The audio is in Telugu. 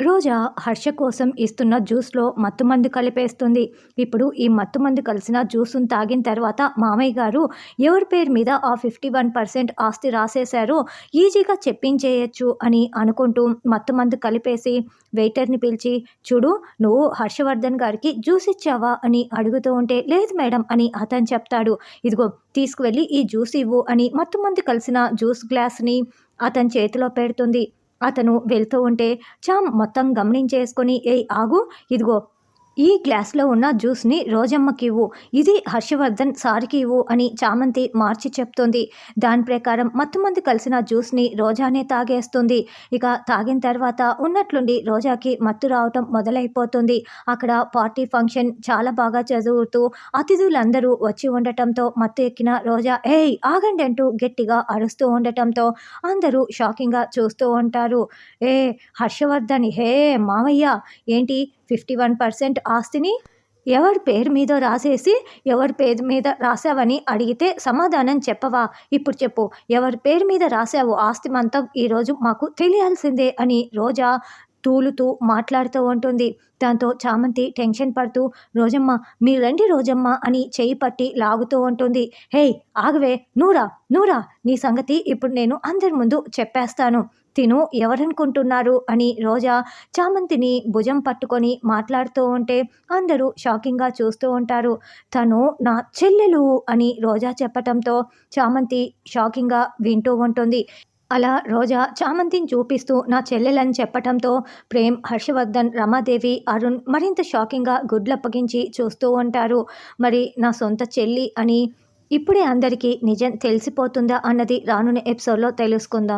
రోజా హర్ష కోసం ఇస్తున్న జ్యూస్లో మత్తుమందు కలిపేస్తుంది. ఇప్పుడు ఈ మత్తుమందు కలిసిన జ్యూస్ను తాగిన తర్వాత మామయ్య గారు ఎవరి పేరు మీద ఆ ఫిఫ్టీ వన్ పర్సెంట్ ఆస్తి రాసేశారో ఈజీగా చెప్పించేయచ్చు అని అనుకుంటూ మత్తుమందు కలిపేసి వెయిటర్ని పిలిచి చూడు నువ్వు హర్షవర్ధన్ గారికి జ్యూస్ ఇచ్చావా? అని అడుగుతూ ఉంటే లేదు మేడం అని అతను చెప్తాడు. ఇదిగో తీసుకువెళ్ళి ఈ జ్యూస్ ఇవ్వు అని మత్తుమందు కలిసిన జ్యూస్ గ్లాస్ని అతని చేతిలో పెడుతుంది. అతను వెళ్తూ ఉంటే చామ్ మొత్తం గమనించేసుకొని ఏ ఆగు ఇదిగో ఈ గ్లాస్లో ఉన్న జ్యూస్ని రోజమ్మకి ఇవ్వు. ఇది హర్షవర్ధన్ సారికి ఇవ్వు అని చామంతి మార్చి చెప్తుంది. దాని ప్రకారం మత్తుమంది కలిసిన జ్యూస్ని రోజానే తాగేస్తుంది. ఇక తాగిన తర్వాత ఉన్నట్లుండి రోజాకి మత్తు రావటం మొదలైపోతుంది. అక్కడ పార్టీ ఫంక్షన్ చాలా బాగా చదువుతూ అతిథులందరూ వచ్చి ఉండటంతో మత్తు ఎక్కిన రోజా ఏయ్ ఆగండి అంటూ గట్టిగా అరుస్తూ ఉండటంతో అందరూ షాకింగ్గా చూస్తూ ఉంటారు. ఏ హర్షవర్ధన్ హే మావయ్య ఏంటి? ఫిఫ్టీ వన్ పర్సెంట్ ఆస్తిని ఎవరి పేరు మీద రాసేసి ఎవరి పేరు మీద రాసావని అడిగితే సమాధానం చెప్పవా? ఇప్పుడు చెప్పు. ఎవరి పేరు మీద రాసావు ఆస్తి మంతం ఈరోజు మాకు తెలియాల్సిందే అని రోజా తూలుతూ మాట్లాడుతూ ఉంటుంది. దాంతో చామంతి టెన్షన్ పడుతూ రోజమ్మ మీరు రండి రోజమ్మ అని చేయి పట్టి లాగుతూ ఉంటుంది. హేయ్ ఆగవే నూరా నూరా నీ సంగతి ఇప్పుడు నేను అందరి ముందు చెప్పేస్తాను. తిను ఎవరనుకుంటున్నారు? అని రోజా చామంతిని భుజం పట్టుకొని మాట్లాడుతూ ఉంటే అందరూ షాకింగ్గా చూస్తూ ఉంటారు. తను నా చెల్లెలు అని రోజా చెప్పటంతో చామంతి షాకింగ్గా వింటూ ఉంటుంది. అలా రోజా చామంతిని చూపిస్తూ నా చెల్లెలని చెప్పటంతో ప్రేమ్ హర్షవర్ధన్ రమాదేవి అరుణ్ మరింత షాకింగ్గా గుడ్లప్పగించి చూస్తూ ఉంటారు. మరి నా సొంత చెల్లి అని ఇప్పుడే అందరికీ నిజం తెలిసిపోతుందా అన్నది రానున్న ఎపిసోడ్లో తెలుసుకుందాం.